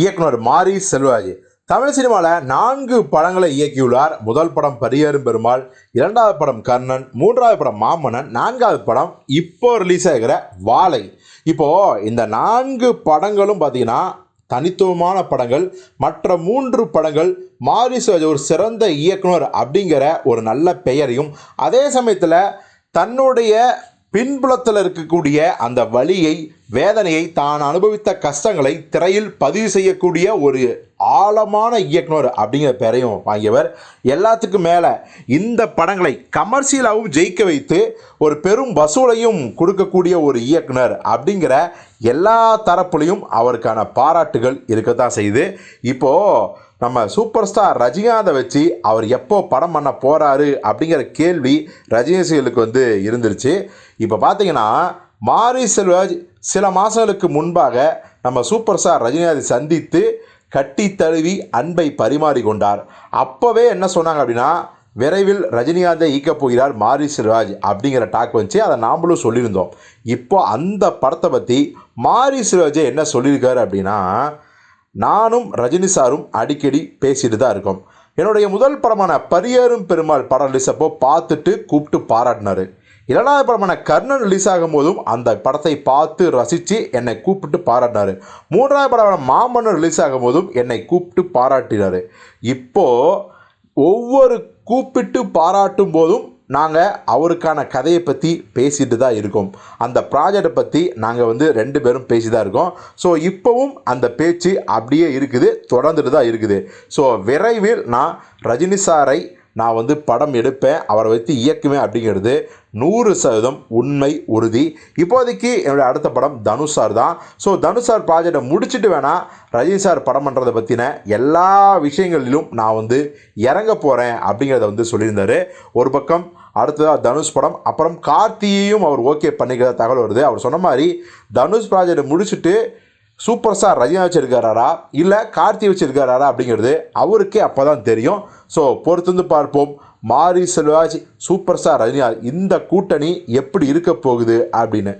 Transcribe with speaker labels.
Speaker 1: இயக்குனர் மாரி செல்வராஜ். தமிழ் சினிமாவில் நான்கு படங்களை இயக்கியுள்ளார். முதல் படம் பரியரும் பெருமாள் இரண்டாவது படம் கர்ணன் மூன்றாவது படம் மாமன்னன் நான்காவது படம் இப்போ ரிலீஸ் ஆகிற வாழை. இப்போது இந்த நான்கு படங்களும் பார்த்தீங்கன்னா தனித்துவமான படங்கள். மற்ற மூன்று படங்கள் மாரிஸ் ஒரு சிறந்த இயக்குனர் அப்படிங்கிற ஒரு நல்ல பெயரையும் அதே சமயத்தில் தன்னுடைய பின்புலத்தில் இருக்கக்கூடிய அந்த வழியை வேதனையை தான் அனுபவித்த கஷ்டங்களை திரையில் பதிவு செய்யக்கூடிய ஒரு ஆழமான இயக்குனர் அப்படிங்கிற பெயரையும் வாங்கியவர். எல்லாத்துக்கும் மேலே இந்த படங்களை கமர்ஷியலாகவும் ஜெயிக்க வைத்து ஒரு பெரும் வசூலையும் கொடுக்கக்கூடிய ஒரு இயக்குனர் அப்படிங்கிற எல்லா தரப்புலையும் அவருக்கான பாராட்டுகள் இருக்கத்தான் செய்யுது. இப்போது நம்ம சூப்பர் ஸ்டார் ரஜினிகாந்தை வச்சு அவர் எப்போ படம் பண்ண போகிறாரு அப்படிங்கிற கேள்வி ரஜினிசிகளுக்கு வந்து இருந்துருச்சு. இப்போ பார்த்தீங்கன்னா மாரி செல்வராஜ் சில மாதங்களுக்கு முன்பாக நம்ம சூப்பர் ஸ்டார் ரஜினிகாந்தை சந்தித்து கட்டி தழுவி அன்பை பரிமாறிக்கொண்டார். அப்போவே என்ன சொன்னாங்க அப்படின்னா விரைவில் ரஜினிகாந்தை ஈக்கப் போகிறார் மாரி செல்வராஜ் அப்படிங்கிற டாக் வந்துச்சு. அதை நாமளும் சொல்லியிருந்தோம். இப்போ அந்த படத்தை பற்றி மாரி செல்வராஜ் என்ன சொல்லியிருக்காரு அப்படின்னா நானும் ரஜினி சாரும் அடிக்கடி பேசிட்டு தான் இருக்கோம். என்னுடைய முதல் படமான பரியேறும் பெருமாள் படம் ரிலீஸ் அப்போ பார்த்துட்டு கூப்பிட்டு பாராட்டினாரு. இரண்டாவது படமான கர்ணன் ரிலீஸ் ஆகும் போதும் அந்த படத்தை பார்த்து ரசித்து என்னை கூப்பிட்டு பாராட்டினாரு. மூன்றாவது படமான மாமன்னன் ரிலீஸ் ஆகும் போதும் என்னை கூப்பிட்டு பாராட்டினார். இப்போது ஒவ்வொரு கூப்பிட்டு பாராட்டும் போதும் நாங்கள் அவருக்கான கதையை பற்றி பேசிட்டு தான் இருக்கோம். அந்த ப்ராஜெக்டை பற்றி நாங்கள் வந்து ரெண்டு பேரும் பேசி தான் இருக்கோம். ஸோ இப்போவும் அந்த பேச்சு அப்படியே இருக்குது தொடர்ந்துட்டு தான் இருக்குது. ஸோ விரைவில் நான் ரஜினி சாரை நான் வந்து படம் எடுப்பேன் அவரை வைத்து இயக்குவேன் அப்படிங்கிறது நூறு சதவீதம் உண்மை உறுதி. இப்போதைக்கு என்னுடைய அடுத்த படம் தனுஷ் சார் தான். ஸோ தனுஷ் சார் ப்ராஜெக்டை முடிச்சுட்டு வேணால் ரஜினி சார் படம் பண்ணுறதை பற்றின எல்லா விஷயங்களிலும் நான் வந்து இறங்க போகிறேன் அப்படிங்கிறத வந்து சொல்லியிருந்தார். ஒரு பக்கம் அடுத்ததாக தனுஷ் படம். அப்புறம் கார்த்தியையும் அவர் ஓகே பண்ணிக்கிற தகவல் வருது. அவர் சொன்ன மாதிரி தனுஷ் ப்ராஜெக்ட் முடிச்சுட்டு சூப்பர் ஸ்டார் ரஜினி வச்சுருக்காரா இல்லை கார்த்தி வச்சுருக்காரா அப்படிங்கிறது அவருக்கே அப்போ தான் தெரியும். ஸோ பொறுத்திருந்து பார்ப்போம். மாரி செல்வாஜ் சூப்பர் ஸ்டார் ரஜினிகாந்த் இந்த கூட்டணி எப்படி இருக்க போகுது அப்படின்னு.